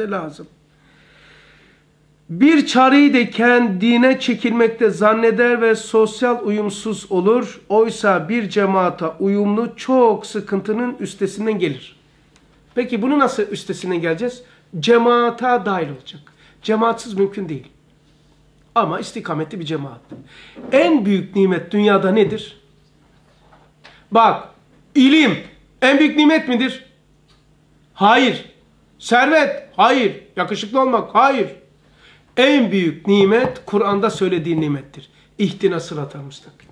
lazım. Bir çareyi de kendine çekilmekte zanneder ve sosyal uyumsuz olur. Oysa bir cemaata uyumlu çok sıkıntının üstesinden gelir. Peki bunu nasıl üstesinden geleceğiz? Cemaata dahil olacak. Cemaatsız mümkün değil. Ama istikametli bir cemaat. En büyük nimet dünyada nedir? Bak, ilim en büyük nimet midir? Hayır. Servet? Hayır. Yakışıklı olmak? Hayır. En büyük nimet Kur'an'da söylediği nimettir. İhtina sıratal müstakim.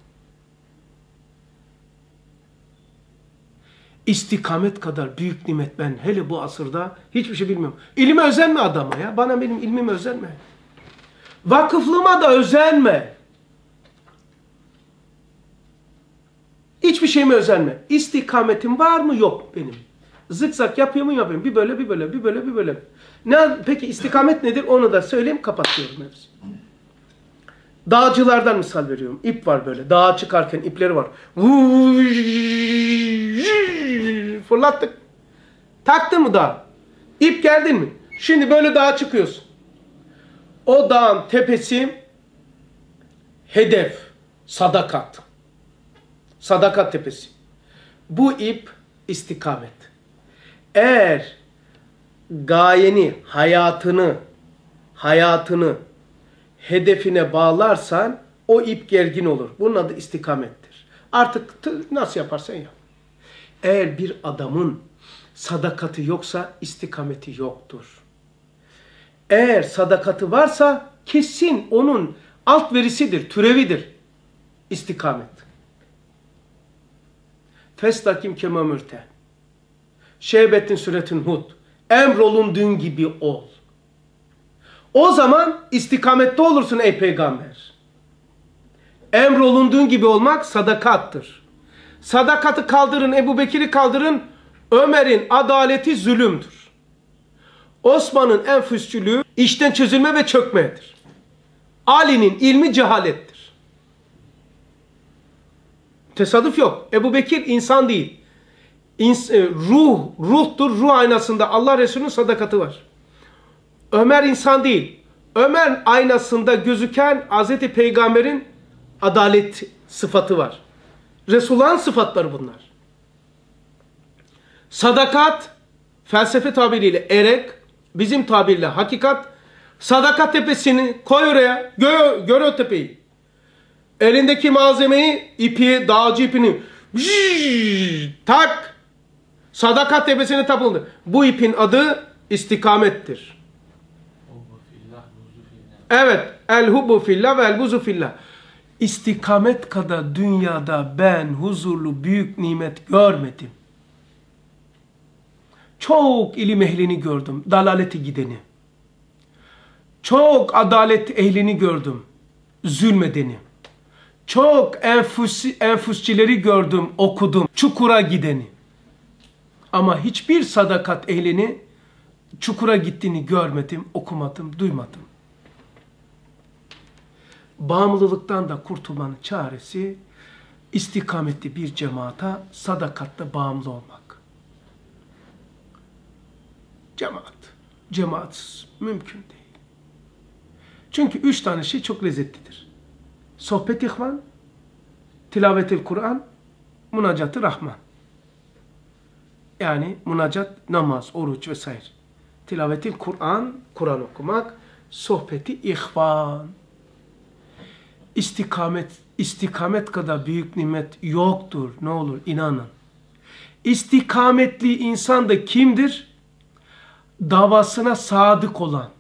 İstikamet kadar büyük nimet ben hele bu asırda hiçbir şey bilmiyorum. İlime özenme adama ya. Bana benim ilmime özenme. Vakıflığıma da özenme. Hiçbir şeyime özenme. İstikametim var mı? Yok benim. Zıkzak yapıyor mu yapıyorum. Bir böyle bir böyle bir böyle bir böyle. Ne, peki istikamet nedir onu da söyleyeyim kapatıyorum hepsi. Dağcılardan misal veriyorum. İp var böyle. Dağa çıkarken ipleri var. Fırlattık. Taktın mı dağ? İp geldin mi? Şimdi böyle dağa çıkıyorsun. O dağın tepesi hedef, sadakat. Sadakat tepesi. Bu ip istikamet. Eğer gayeni, hayatını, hayatını hedefine bağlarsan o ip gergin olur. Bunun adı istikamettir. Artık nasıl yaparsan yap. Eğer bir adamın sadakati yoksa istikameti yoktur. Eğer sadakati varsa kesin onun alt verisidir, türevidir. İstikamet. Festakim kemamürte. Şehbettin suretin hud. Emrolunduğun gibi ol. O zaman istikamette olursun ey peygamber. Emrolunduğun gibi olmak sadakattır. Sadakatı kaldırın, Ebu Bekir'i kaldırın. Ömer'in adaleti zulümdür. Osman'ın enfüsçülüğü işten çözülme ve çökmedir. Ali'nin ilmi cehalettir. Tesadüf yok. Ebu Bekir insan değil. E, ruh, ruhtur. Ruh aynasında Allah Resulü'nün sadakati var. Ömer insan değil. Ömer aynasında gözüken Hazreti Peygamber'in adalet sıfatı var. Resulullah'ın sıfatları bunlar. Sadakat, felsefe tabiriyle erek, bizim tabirle hakikat. Sadakat tepesini koy oraya, gör, gör o tepeyi. Elindeki malzemeyi, ipi, dağcı ipini tak. Sadakat tepesine tapıldı. Bu ipin adı istikamettir. Evet. El hubbu fillah ve el buzu fillah. İstikamet kadar dünyada ben huzurlu büyük nimet görmedim. Çok ilim ehlini gördüm. Dalaleti gideni. Çok adalet ehlini gördüm. Zulmedeni. Çok enfüs, enfüsçileri gördüm, okudum. Çukura gideni. Ama hiçbir sadakat ehlini çukura gittiğini görmedim, okumadım, duymadım. Bağımlılıktan da kurtulmanın çaresi istikametli bir cemaata sadakatta bağımlı olmak. Cemaat. Cemaatsız mümkün değil. Çünkü üç tane şey çok lezzetlidir. Sohbet ihvan, tilavetil Kur'an, münacatı Rahman. Yani münacat, namaz, oruç vesaire. Tilavetil Kur'an, Kur'an okumak, sohbeti ihvan. İstikamet, istikamet kadar büyük nimet yoktur. Ne olur inanın. İstikametli insan da kimdir? Davasına sadık olan